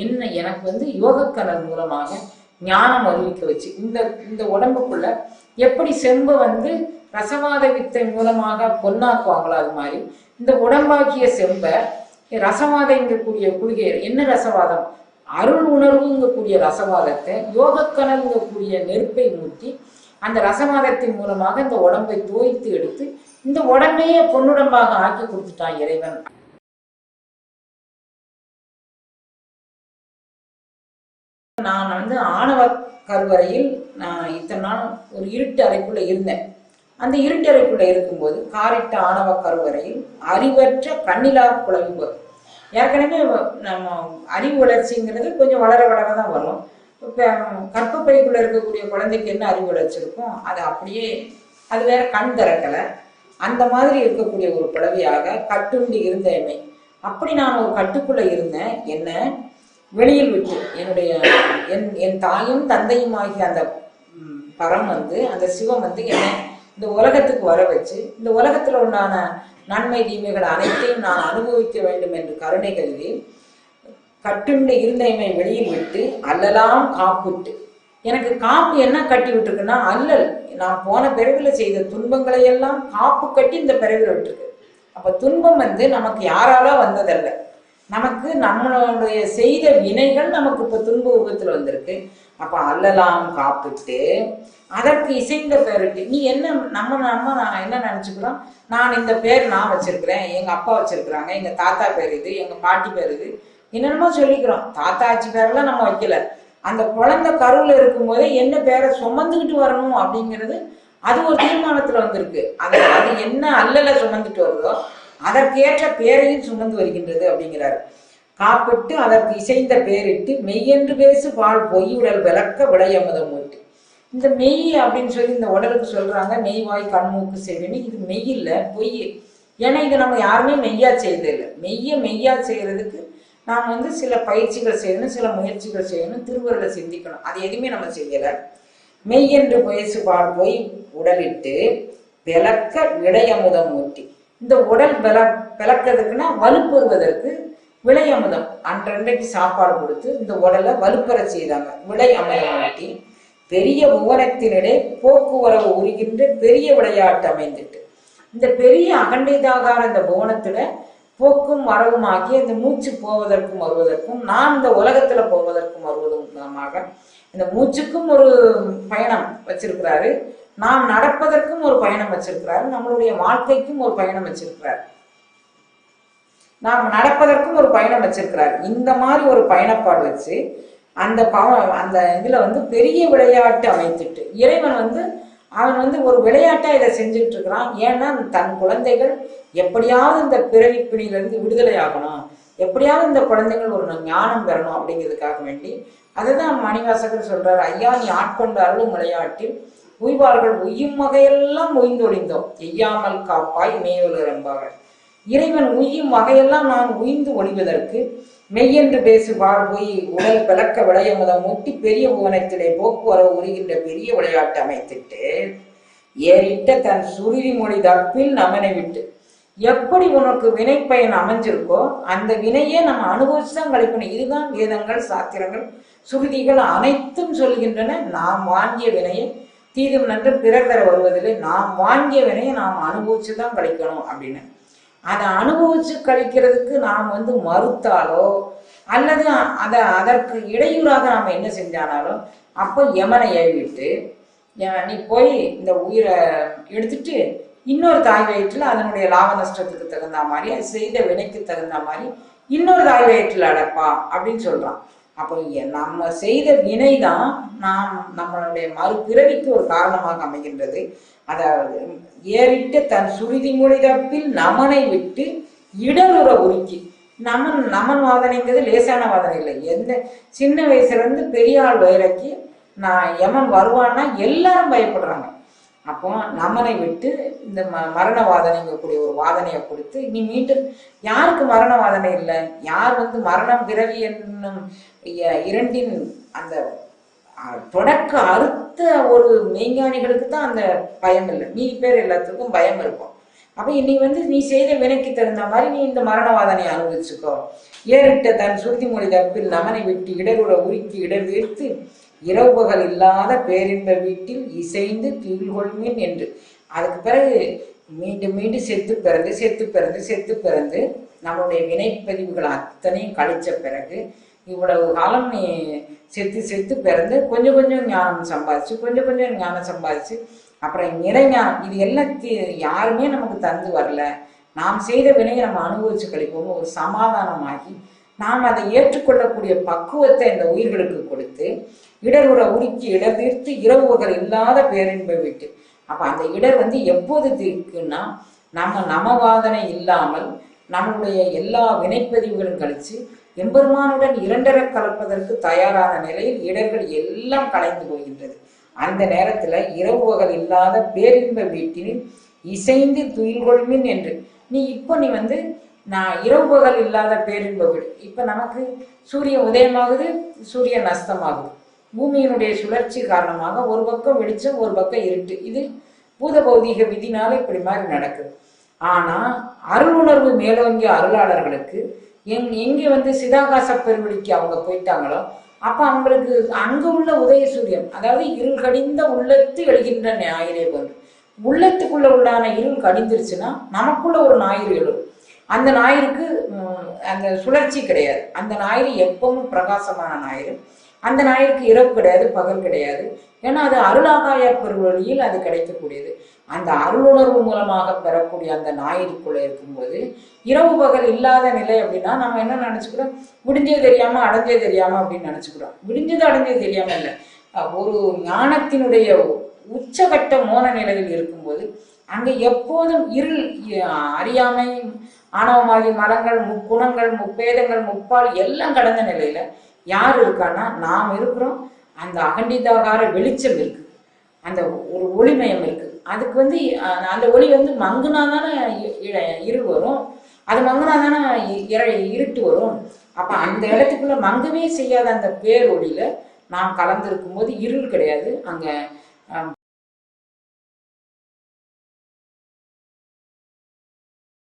என்ன எனக்கு வந்து யோகக்கலர் மூலமாக ஞானம் அறிவிக்க வச்சு இந்த இந்த உடம்புக்குள்ள எப்படி செம்பை வந்து ரசவாத வித்தை மூலமாக பொன்னாக்குவாங்களோ அது மாதிரி இந்த உடம்பாக்கிய செம்பை ரசவாதங்கக்கூடிய குளிகை என்ன ரசவாதம்? அருள் உணர்வுங்கக்கூடிய ரசவாதத்தை யோகக்கனல்ங்கக்கூடிய நெருப்பை மூட்டி அந்த ரசவாதத்தின் மூலமாக இந்த உடம்பை தோய்த்து எடுத்து இந்த உடம்பையே பொன்னுடம்பாக ஆக்கி கொடுத்துட்டான் இறைவன். நான் வந்து ஆணவ கருவறையில் நான் இத்தனை நாள் ஒரு இருட்டு அறைக்குள்ள இருந்தேன். அந்த இருட்டு அறைக்குள்ள இருக்கும்போது காரிட்ட ஆணவ கருவறையில் அறிவற்ற கண்ணிலா குழம்பு ஏற்கனவே நம்ம அறிவு வளர்ச்சிங்கிறது கொஞ்சம் வளர வளர தான் வரும். இப்போ கற்பப்பைக்குள்ள இருக்கக்கூடிய குழந்தைக்கு என்ன அறிவு வளர்ச்சி இருக்கும் அது அப்படியே அது வேற கண் திறக்கலை. அந்த மாதிரி இருக்கக்கூடிய ஒரு புலவியாக கட்டுண்டு இருந்த என்னை. அப்படி நான் ஒரு கட்டுக்குள்ள இருந்தேன். என்ன? வெளியில் விட்டு என்னுடைய என் என் தாயும் தந்தையும் ஆகிய அந்த பரம் வந்து அந்த சிவம் வந்து என்னை இந்த உலகத்துக்கு வர வச்சு இந்த உலகத்துல உண்டான நன்மை தீமைகள் அனைத்தையும் நான் அனுபவிக்க வேண்டும் என்று கருணை கருதி கட்டுண்டு இருந்தமை வெளியில் விட்டு அல்லலாம் காப்புட்டு எனக்கு காப்பு என்ன கட்டி விட்டுருக்குன்னா அல்லல். நான் போன பிறவில செய்த துன்பங்களை எல்லாம் காப்பு கட்டி இந்த பிறவில விட்டுருக்கு. அப்ப துன்பம் வந்து நமக்கு யாராலோ வந்ததல்ல. நமக்கு நம்மளுடைய செய்த வினைகள் நமக்கு இப்ப துன்ப உருவத்துல வந்திருக்கு. அப்ப அல்லலாம் காப்பிட்டு அதற்கு இசைந்த பேருக்கு நீ என்ன நம்ம நம்ம நான் என்ன நினச்சிக்கிறோம்? நான் இந்த பேர் நான் வச்சிருக்கிறேன் எங்க அப்பா வச்சிருக்கிறாங்க எங்க தாத்தா பேர் இது எங்க பாட்டி பேர் இது என்னென்னமோ சொல்லிக்கிறோம். தாத்தா ஆச்சி பேரெல்லாம் நம்ம வைக்கல. அந்த குழந்தை கருவுல இருக்கும்போதே என்ன பேரை சுமந்துக்கிட்டு வரணும் அப்படிங்கிறது அது ஒரு தீர்மானத்துல வந்திருக்கு. அது அது என்ன அல்லல சுமந்துட்டு வருதோ அதற்கேற்ற பேரையும் சுமந்து வருகின்றது அப்படிங்கிறாரு. காப்பிட்டு அதற்கு இசைந்த பேரிட்டு மெய்யென்று பேசு பால் பொய்யுடல் விளக்க விளையமுதம் ஊட்டு இந்த மெய் அப்படின்னு சொல்லி இந்த உடலுக்கு சொல்றாங்க. மெய் வாய் கண்மூக்கு செவினி இது மெய் இல்லை பொய். ஏன்னா இது நம்ம யாருமே மெய்யா செய்ததில்லை. மெய்யை மெய்யா செய்யறதுக்கு நாம் வந்து சில பயிற்சிகள் செய்யணும் சில முயற்சிகள் செய்யணும் திருவருளை சிந்திக்கணும். அது எதுவுமே நம்ம செய்யலை. மெய் என்று பேசு பால் பொய் உடலிட்டு விளக்க விடையமுதம் ஊட்டி இந்த உடல் விள விளக்கிறதுக்குன்னா வலுப்பெறுவதற்கு விலை அமுதம் அன்றன்றைக்கு சாப்பாடு கொடுத்து இந்த உடலை வலுப்பெற செய்தாங்க. விளை அமுதம் பெரிய புவனத்தினிடே போக்குவரவு உருகின்ற பெரிய விளையாட்டு அமைந்துட்டு இந்த பெரிய அகண்டிதாகார இந்த புவனத்துல போக்கும் வரவும் வரவுமாகி இந்த மூச்சு போவதற்கும் வருவதற்கும் நான் இந்த உலகத்துல போவதற்கும் வருவதற்குமாக இந்த மூச்சுக்கும் ஒரு பயணம் வச்சிருக்கிறாரு. நாம் நடப்பதற்கும் ஒரு பயணம் வச்சிருக்கிறார் நம்மளுடைய வாழ்க்கைக்கும் ஒரு பயணம் வச்சிருக்கிறார். நாம் நடப்பதற்கும் ஒரு பயணம் வச்சிருக்கிறார். இந்த மாதிரி ஒரு பயணப்பாடு வச்சு அந்த பவ அந்த இதுல வந்து பெரிய விளையாட்டு அமைத்துட்டு இறைவன் வந்து அவன் வந்து ஒரு விளையாட்டா இதை செஞ்சுட்டு இருக்கிறான் ஏன்னா தன் குழந்தைகள் எப்படியாவது இந்த பிறவி பிணியிலிருந்து விடுதலை ஆகணும். எப்படியாவது இந்த குழந்தைகள் ஒரு ஞானம் பெறணும் அப்படிங்கிறதுக்காக வேண்டி அதுதான் மணிவாசகர் சொல்றாரு ஐயா நீ ஆட்கொண்ட அருளும் விளையாட்டில் உய்வார்கள் உய்யும் வகையெல்லாம் உய்ந்தொழிந்தோம். எய்யாமல் காப்பாய் மேயுலர் என்பார்கள். இறைவன் உய்யும் வகையெல்லாம் நான் உய்ந்து ஒழிவதற்கு மெய்யென்று பேசுவார். பொய் உடல் பிளக்க விளையமுதம் முட்டி பெரிய புவனத்திலே போக்குவரவு உரிகின்ற பெரிய விளையாட்டு அமைத்துட்டு ஏறிட்ட தன் சுருதி மொழி தப்பில் நமனை விட்டு எப்படி உனக்கு வினைப்பயன் அமைஞ்சிருக்கோ அந்த வினையே நம்ம அனுபவிச்சுதான் கழிக்கணும் இதுதான் வேதங்கள் சாத்திரங்கள் சுருதிகள் அனைத்தும் சொல்கின்றன. நாம் வாங்கிய வினையை தீதும் நன்று பிறர் தர வருவதில்லை. நாம் வாங்கிய வினையை நாம் அனுபவிச்சு தான் கழிக்கணும் அப்படின்னு. அதை அனுபவிச்சு கழிக்கிறதுக்கு நாம் வந்து மறுத்தாலோ அல்லது அதை அதற்கு இடையூறாக நாம் என்ன செஞ்சானாலோ அப்போ யமனை ஏவிட்டு நீ போய் இந்த உயிரை எடுத்துட்டு இன்னொரு தாய் வயிற்றில் அதனுடைய லாப நஷ்டத்துக்கு தகுந்த மாதிரி அது செய்த வினைக்கு தகுந்த மாதிரி இன்னொரு தாய் வயிற்றில் அடப்பா அப்படின்னு சொல்கிறான் அப்போ நம்ம செய்த வினை தான் நாம் நம்மளுடைய மறுபிறவிக்கு ஒரு காரணமாக அமைகின்றது. அதாவது ஏறிட்டு தன் சுருதி மொழிதப்பில் நமனை விட்டு இடருற உருக்கி நமன் நமன் வாதனைங்கிறது லேசான வாதனை இல்லை. எந்த சின்ன வயசுலேருந்து பெரியாள் பெரிய ஆள் நான் எமன் வருவான்னா எல்லாரும் பயப்படுறாங்க. அப்போ நமனை விட்டு இந்த ம மரண வாதனைங்கக்கூடிய ஒரு வாதனையை கொடுத்து நீ மீண்டும் யாருக்கு மரண வாதனை இல்லை? யார் வந்து மரணம் பிறவி என்னும் இரண்டின் அந்த தொடக்க அறுத்த ஒரு மெய்ஞானிகளுக்கு தான் அந்த பயம் இல்லை. மீதி பேர் எல்லாத்துக்கும் பயம் இருக்கும். அப்ப நீ வந்து நீ செய்த வினைக்கு தகுந்த மாதிரி நீ இந்த மரணவாதனை அனுபவிச்சுக்கோ. ஏறிட்ட தன் சுருதி மொழி தப்பில் நமனை விட்டு இடருற உருக்கி இடர் வீர்த்து இரவு பகல் இல்லாத பேரின்ப வீட்டில் இசைந்து திகழ்கொள்மீன் என்று. அதுக்கு பிறகு மீண்டும் மீண்டும் செத்து பிறந்து செத்து பிறந்து செத்து பிறந்து நம்முடைய வினைப்பதிவுகள் அத்தனையும் கழிச்ச பிறகு இவ்வளவு காலம் நீ செத்து செத்து பிறந்து கொஞ்சம் கொஞ்சம் ஞானம் சம்பாதிச்சு கொஞ்சம் கொஞ்சம் ஞானம் சம்பாதிச்சு அப்புறம் நிறைஞானம் இது எல்லாத்தையும் யாருமே நமக்கு தந்து வரல. நாம் செய்த வினையை நம்ம அனுபவிச்சு கழிப்போம் ஒரு சமாதானமாகி நாம் அதை ஏற்றுக்கொள்ளக்கூடிய பக்குவத்தை இந்த உயிர்களுக்கு கொடுத்து இடருற உருக்கி இடர் தீர்த்து இரவுகள் இல்லாத பேரின்ப வீட்டு அப்போ அந்த இடர் வந்து எப்போது தீர்க்குன்னா நம்ம நமவாதனை இல்லாமல் நம்மளுடைய எல்லா வினைப்பதிவுகளும் கழித்து எம்பெருமானுடன் இரண்டர கலப்பதற்கு தயாரான நிலையில் இடர்கள் எல்லாம் கலைந்து போகின்றது. அந்த நேரத்துல இரவு பகல் இல்லாத பேரின்ப வீட்டினில் இசைந்து துயில் கொள்மின் என்று நீ இப்போ நீ வந்து நான் இரவு பகல் இல்லாத பேரின்ப வீடு. இப்போ நமக்கு சூரிய உதயமாகுது சூரியன் நஸ்தமாகுது. பூமியினுடைய சுழற்சி காரணமாக ஒரு பக்கம் வெளிச்சம் ஒரு பக்கம் இருட்டு. இது பூத பௌதீக விதினால இப்படி மாதிரி நடக்குது. ஆனா அருளுணர்வு மேலோங்கிய அருளாளர்களுக்கு எங் எங்கே வந்து சிதாகாச பெருவெளிக்கு அவங்க போயிட்டாங்களோ அப்ப அவங்களுக்கு அங்கே உள்ள உதய சூரியன் அதாவது இருள் கடிந்த உள்ளத்து எழுகின்ற ஞாயிறே போன்று. உள்ளத்துக்குள்ள உள்ளான இருள் கடிந்துருச்சுன்னா நமக்குள்ள ஒரு ஞாயிறு எழும். அந்த ஞாயிறுக்கு அந்த சுழற்சி கிடையாது. அந்த ஞாயிறு எப்பவும் பிரகாசமான ஞாயிறு. அந்த நாயிற்கு இரவு கிடையாது பகல் கிடையாது. ஏன்னா அது அருளாகாய பெருவழியில் அது கிடைக்கக்கூடியது. அந்த அருளுணர்வு மூலமாக பெறக்கூடிய அந்த ஞாயிறுக்குள்ள இருக்கும்போது இரவு பகல் இல்லாத நிலை அப்படின்னா நம்ம என்ன நினச்சிக்கிறோம்? விடிஞ்சது தெரியாம அடைஞ்சது தெரியாம அப்படின்னு நினச்சிக்கிறோம். விடிஞ்சது அடைஞ்சது தெரியாம இல்லை. ஒரு ஞானத்தினுடைய உச்சகட்ட மோன நிலையில் இருக்கும்போது அங்கே எப்போதும் இருள் அறியாமை ஆணவமாதி மலங்கள் முக்குணங்கள் முப்பேதங்கள் முப்பால் எல்லாம் கடந்த நிலையில யார் இருக்கான்னா நாம் இருக்கிறோம். அந்த அகண்டிதாகார வெளிச்சம் இருக்கு. அந்த ஒரு ஒளிமயம் இருக்கு. அதுக்கு வந்து அந்த ஒளி வந்து மங்குனா தானே இருள் வரும். அது மங்குனா தானே இர- இருட்டு வரும். அப்ப அந்த இடத்துக்குள்ள மங்கவே செய்யாத அந்த பேர் ஒளியில நாம் கலந்திருக்கும் போது இருள் கிடையாது. அங்க